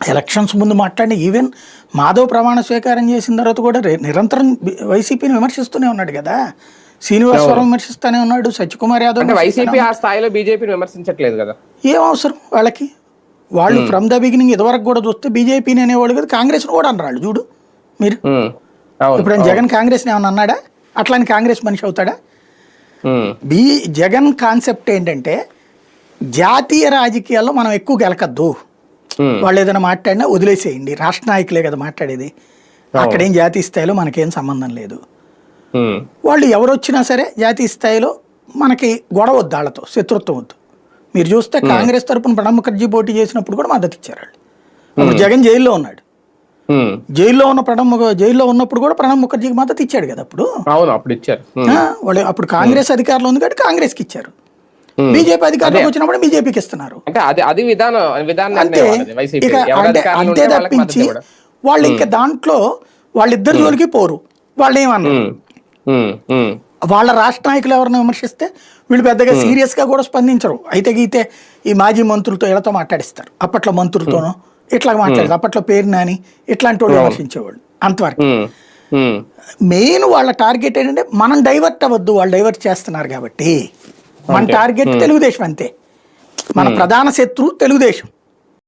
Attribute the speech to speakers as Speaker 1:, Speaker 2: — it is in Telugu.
Speaker 1: ఎలక్షన్స్ ముందు మాట్లాడిన ఈవెన్ మాధవ్ ప్రమాణ స్వీకారం చేసిన తర్వాత కూడా నిరంతరం వైసీపీని విమర్శిస్తూనే ఉన్నాడు కదా. శ్రీనివాసవరం విమర్శిస్తూనే ఉన్నాడు సత్యకుమార్ యాదవ్
Speaker 2: వైసీపీ ఆ స్థాయిలో బీజేపీని విమర్శించట్లేదు కదా.
Speaker 1: ఏం అవసరం వాళ్ళకి? వాళ్ళు ఫ్రమ్ ద బిగినింగ్ ఇదివరకు కూడా చూస్తే బీజేపీని అనేవాళ్ళు కదా కాంగ్రెస్ను కూడా అన్నారు చూడు. మీరు ఇప్పుడు జగన్ కాంగ్రెస్ని ఏమన్నా అన్నాడా? అట్లాని కాంగ్రెస్ మనిషి అవుతాడా? బీ జగన్ కాన్సెప్ట్ ఏంటంటే జాతీయ రాజకీయాల్లో మనం ఎక్కువ గెలకద్దు. వాళ్ళు ఏదైనా మాట్లాడినా వదిలేసేయండి. రాష్ట్ర నాయకులే కదా మాట్లాడేది. అక్కడేం జాతీయ స్థాయిలో మనకేం సంబంధం లేదు. వాళ్ళు ఎవరు వచ్చినా సరే జాతీయ స్థాయిలో మనకి గొడవ వద్దు వాళ్ళతో శత్రుత్వం వద్దు. మీరు చూస్తే కాంగ్రెస్ తరపున ప్రణబ్ ముఖర్జీ పోటీ చేసినప్పుడు కూడా మద్దతు ఇచ్చారు వాళ్ళు. అప్పుడు జగన్ జైల్లో ఉన్నాడు. జైల్లో ఉన్న ప్రణబ్ జైల్లో ఉన్నప్పుడు కూడా ప్రణబ్ ముఖర్జీకి మద్దతు ఇచ్చాడు కదా అప్పుడు.
Speaker 2: అవును అప్పుడు ఇచ్చారు.
Speaker 1: వాళ్ళు అప్పుడు కాంగ్రెస్ అధికారంలో ఉంది కాబట్టి కాంగ్రెస్కి ఇచ్చారు. బీజేపీ అధికారంలోకి వచ్చినప్పుడు బీజేపీకి ఇస్తున్నారు
Speaker 2: అంటే అది అది విధానం విధానం
Speaker 1: అంతే ఇక అంటే అంతే తప్పించి. వాళ్ళు ఇంకా దాంట్లో వాళ్ళిద్దరి జోలికి పోరు. వాళ్ళు ఏమన్నారు వాళ్ళ రాష్ట్ర నాయకులు ఎవరిని విమర్శిస్తే వీళ్ళు పెద్దగా సీరియస్గా కూడా స్పందించరు. అయితే గీతే ఈ మాజీ మంత్రులతో వీళ్ళతో మాట్లాడిస్తారు. అప్పట్లో మంత్రులతోనో ఇట్లా మాట్లాడతారు అప్పట్లో పేరు నాని ఇట్లాంటి వాళ్ళు విమర్శించేవాళ్ళు అంతవరకు. మెయిన్ వాళ్ళ టార్గెట్ ఏంటంటే మనం డైవర్ట్ అవ్వద్దు వాళ్ళు డైవర్ట్ చేస్తున్నారు కాబట్టి. మన టార్గెట్ తెలుగుదేశం అంతే. మన ప్రధాన శత్రువు తెలుగుదేశం.